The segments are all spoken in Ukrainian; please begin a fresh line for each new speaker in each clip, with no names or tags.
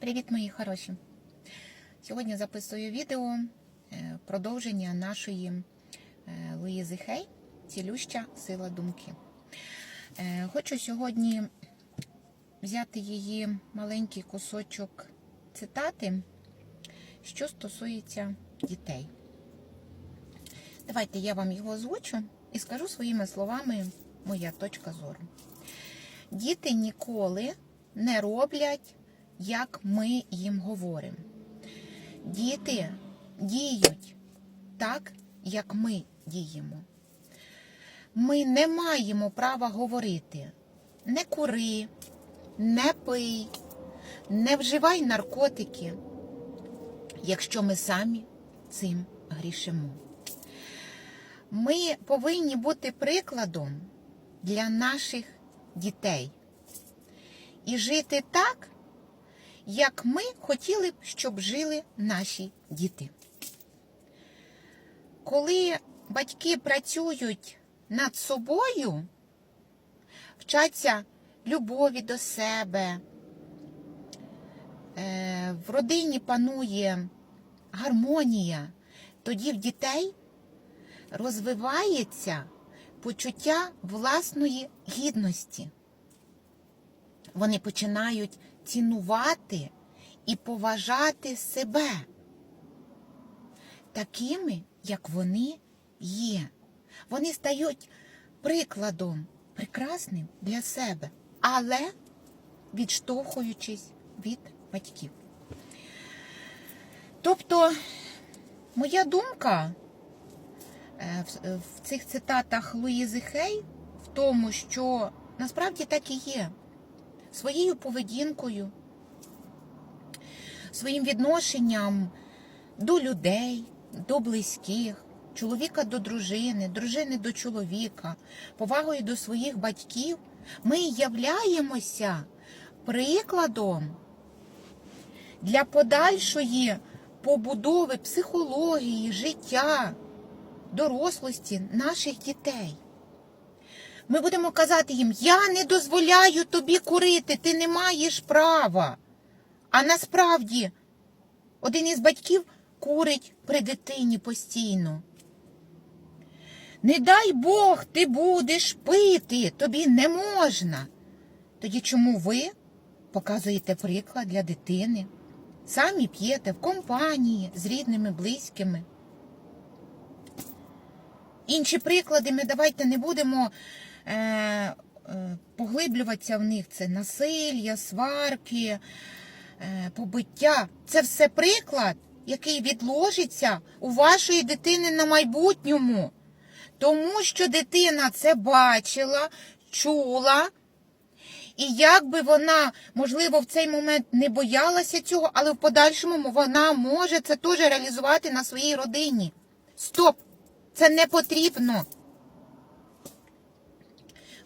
Привіт, мої хороші! Сьогодні записую відео е, продовження нашої е, Луїзи Хей Цілюща сила думки. Е, Хочу сьогодні взяти її маленький кусочок цитати, що стосується дітей. Давайте я вам його озвучу і скажу своїми словами моя точка зору. Діти ніколи не роблять, як ми їм говоримо. Діти діють так, як ми діємо. Ми не маємо права говорити не кури, не пий, не вживай наркотики, якщо ми самі цим грішимо. Ми повинні бути прикладом для наших дітей і жити так, як ми хотіли б, щоб жили наші діти. Коли батьки працюють над собою, вчаться любові до себе, е, в родині панує гармонія, тоді в дітей розвивається почуття власної гідності. Вони починають цінувати і поважати себе такими, як вони є. Вони стають прикладом прекрасним для себе, але відштовхуючись від батьків. Тобто, моя думка е, в- в цих цитатах Луїзи Хей в тому, що насправді так і є своєю поведінкою, своїм відношенням до людей, до близьких, чоловіка до дружини, дружини до чоловіка, повагою до своїх батьків, ми являємося прикладом для подальшої побудови психології, життя, дорослості наших дітей. Ми будемо казати їм: я не дозволяю тобі курити, ти не маєш права. А насправді один із батьків курить при дитині постійно. Не дай Бог, ти будеш пити, тобі не можна. Тоді чому ви показуєте приклад для дитини? Самі п'єте в компанії з рідними, близькими. Інші приклади ми давайте не будемо поглиблюватися в них. Це насилля, сварки, е, побиття. Це все приклад, який відложиться у вашої дитини на майбутньому. Тому що дитина це бачила, чула. І як би вона, можливо, в цей момент не боялася цього, але в подальшому вона може це теж реалізувати на своїй родині. Стоп! Це не потрібно.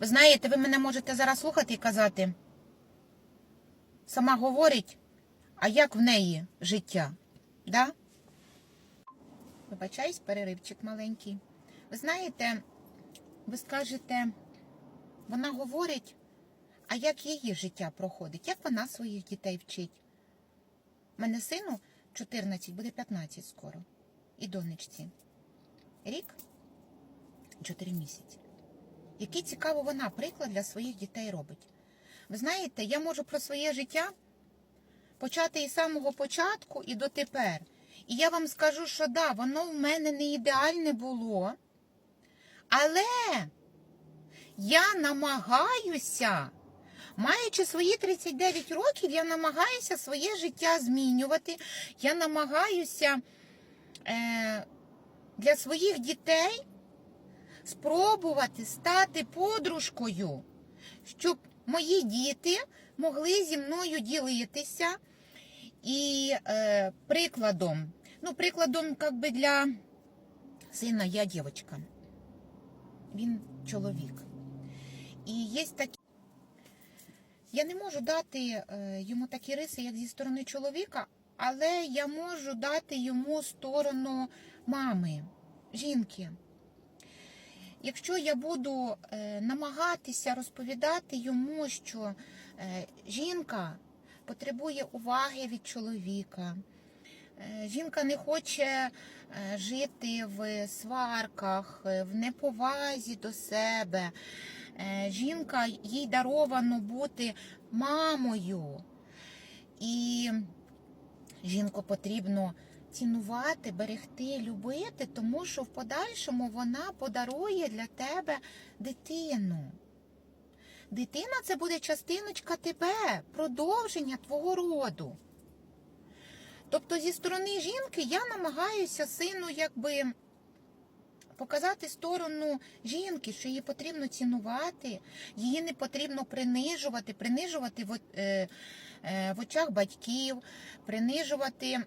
Ви знаєте, ви мене можете зараз слухати і казати. Сама говорить, а як в неї життя? Да? Вибачаюсь, переривчик маленький. Ви знаєте, ви скажете, вона говорить, а як її життя проходить? Як вона своїх дітей вчить? У мене сину 14, буде 15 скоро. І донечці. Рік 4 місяці. Який цікаво вона приклад для своїх дітей робить. Ви знаєте, я можу про своє життя почати із самого початку і дотепер. І я вам скажу, що да, воно в мене не ідеальне було. Але я намагаюся, маючи свої 39 років, я намагаюся своє життя змінювати. Я намагаюся е, для своїх дітей спробувати стати подружкою, щоб мої діти могли зі мною ділитися. І е, прикладом, ну, прикладом, як би для сина я дівчинка. Він чоловік. І є такі. Я не можу дати е, йому такі риси, як зі сторони чоловіка, але я можу дати йому сторону мами, жінки. Якщо я буду е, намагатися розповідати йому, що е, жінка потребує уваги від чоловіка. Е, Жінка не хоче жити в сварках, в неповазі до себе. Жінка їй даровано бути мамою. І жінку потрібно цінувати, берегти, любити, тому що в подальшому вона подарує для тебе дитину. Дитина це буде частиночка тебе, продовження твого роду. Тобто зі сторони жінки я намагаюся сину якби показати сторону жінки, що її потрібно цінувати, її не потрібно принижувати, принижувати в, е, е, очах батьків, принижувати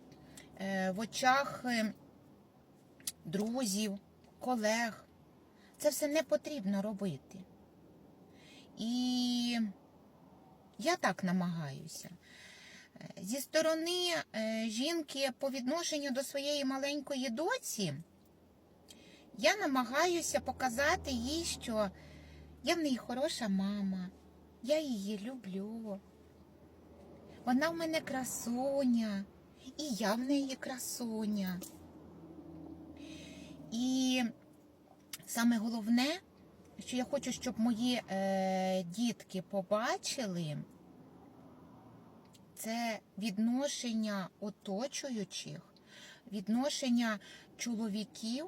в очах е, друзів, колег. Це все не потрібно робити. І я так намагаюся. Е, Зі сторони е, жінки по відношенню до своєї маленької доці, я намагаюся показати їй, що я в неї хороша мама, я її люблю. Вона в мене красуня, і я в неї красуня. І саме головне, що я хочу, щоб мої е, дітки побачили, це відношення оточуючих, відношення чоловіків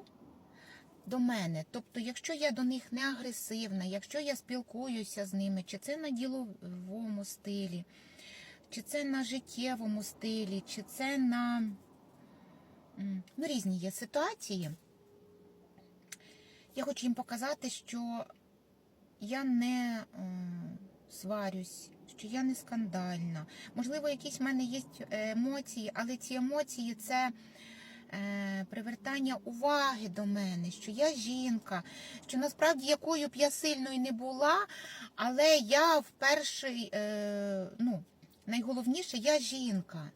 до мене. Тобто, якщо я до них не агресивна, якщо я спілкуюся з ними, чи це на діловому стилі, чи це на життєвому стилі, чи це на ну, різні є ситуації. Я хочу їм показати, що я не е, сварюсь, що я не скандальна. Можливо, якісь в мене є емоції, але ці емоції це е, привертання уваги до мене, що я жінка, що насправді якою б я сильною не була, але я в перший, е, ну, найголовніше, я жінка.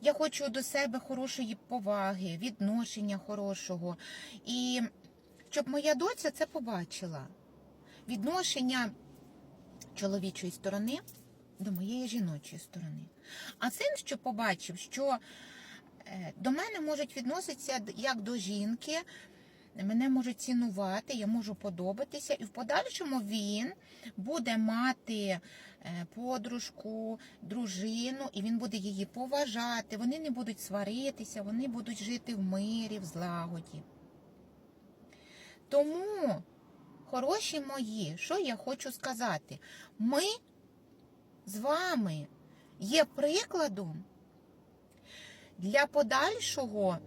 Я хочу до себе хорошої поваги, відношення хорошого. І щоб моя доця це побачила. Відношення чоловічої сторони до моєї жіночої сторони. А син, що побачив, що е, до мене можуть відноситися як до жінки, мене можуть цінувати, я можу подобатися, і в подальшому він буде мати е, подружку, дружину, і він буде її поважати. Вони не будуть сваритися, вони будуть жити в мирі, в злагоді. Тому, хороші мої, що я хочу сказати? Ми з вами є прикладом для подальшого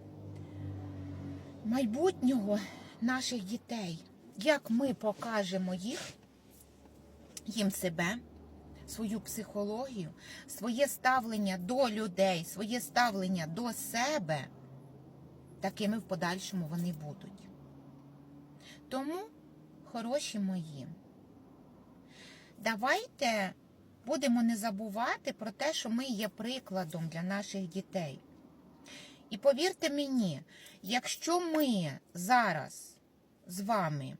майбутнього наших дітей. Як ми покажемо їх, їм себе, свою психологію, своє ставлення до людей, своє ставлення до себе, такими в подальшому вони будуть. Тому, хороші мої, давайте будемо не забувати про те, що ми є прикладом для наших дітей. І повірте мені, якщо ми зараз з вами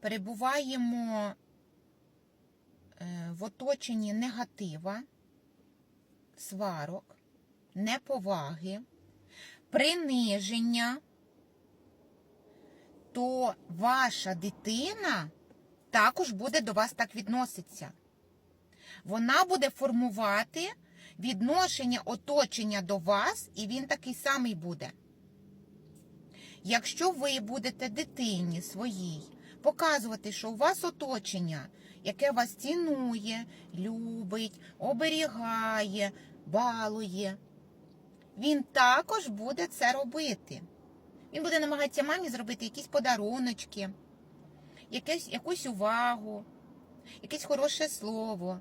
перебуваємо е, в оточенні негатива, сварок, неповаги, приниження, то ваша дитина також буде до вас так відноситися. Вона буде формувати відношення оточення до вас, і він такий самий буде. Якщо ви будете дитині своїй показувати, що у вас оточення, яке вас цінує, любить, оберігає, балує, він також буде це робити. Він буде намагатися мамі зробити якісь подаруночки, якесь, якусь увагу, якесь хороше слово.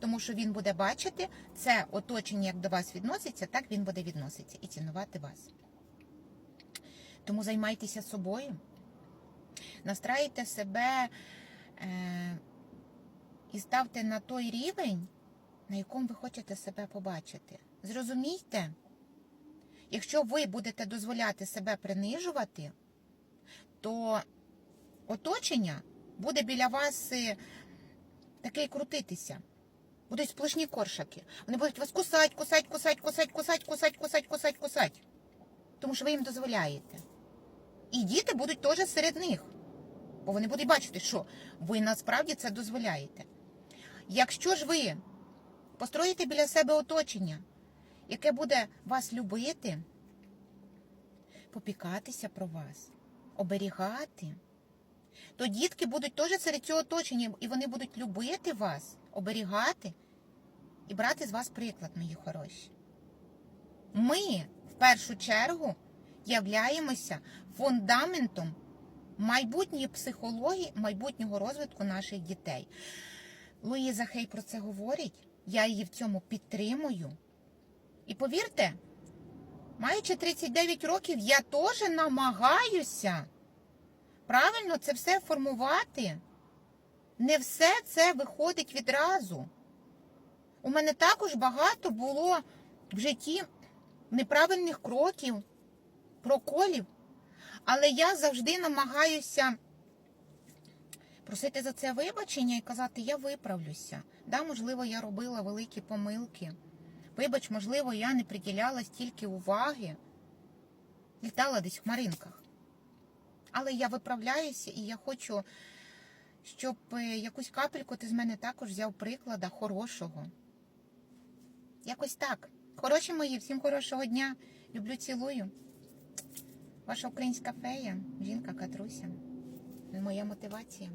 Тому що він буде бачити це оточення, як до вас відноситься, так він буде відноситися і цінувати вас. Тому займайтеся собою, настраюйте себе е, і ставте на той рівень, на якому ви хочете себе побачити. Зрозумійте, якщо ви будете дозволяти себе принижувати, то оточення буде біля вас е, таке крутитися. Будуть сплошні коршаки. Вони будуть вас кусать, кусать, кусать, кусать, кусать, кусать, кусать, кусать, кусать. Тому що ви їм дозволяєте. І діти будуть теж серед них. Бо вони будуть бачити, що ви насправді це дозволяєте. Якщо ж ви построїте біля себе оточення, яке буде вас любити, попікатися про вас, оберігати, то дітки будуть теж серед цього оточення, і вони будуть любити вас, оберігати і брати з вас приклад, мої хороші. Ми в першу чергу являємося фундаментом майбутньої психології, майбутнього розвитку наших дітей. Луїза Хей про це говорить, я її в цьому підтримую. І повірте, маючи 39 років, я теж намагаюся правильно це все формувати. Не все це виходить відразу. У мене також багато було в житті неправильних кроків, проколів, але я завжди намагаюся просити за це вибачення і казати, я виправлюся. Да, можливо, я робила великі помилки. Вибач, можливо, я не приділяла стільки уваги, літала десь в хмаринках. Але я виправляюся і я хочу, щоб е, якусь капельку ти з мене також взяв приклада хорошого. Якось так. Хороші мої, всім хорошого дня. Люблю, цілую. Ваша українська фея, жінка Катруся. Моя мотивація.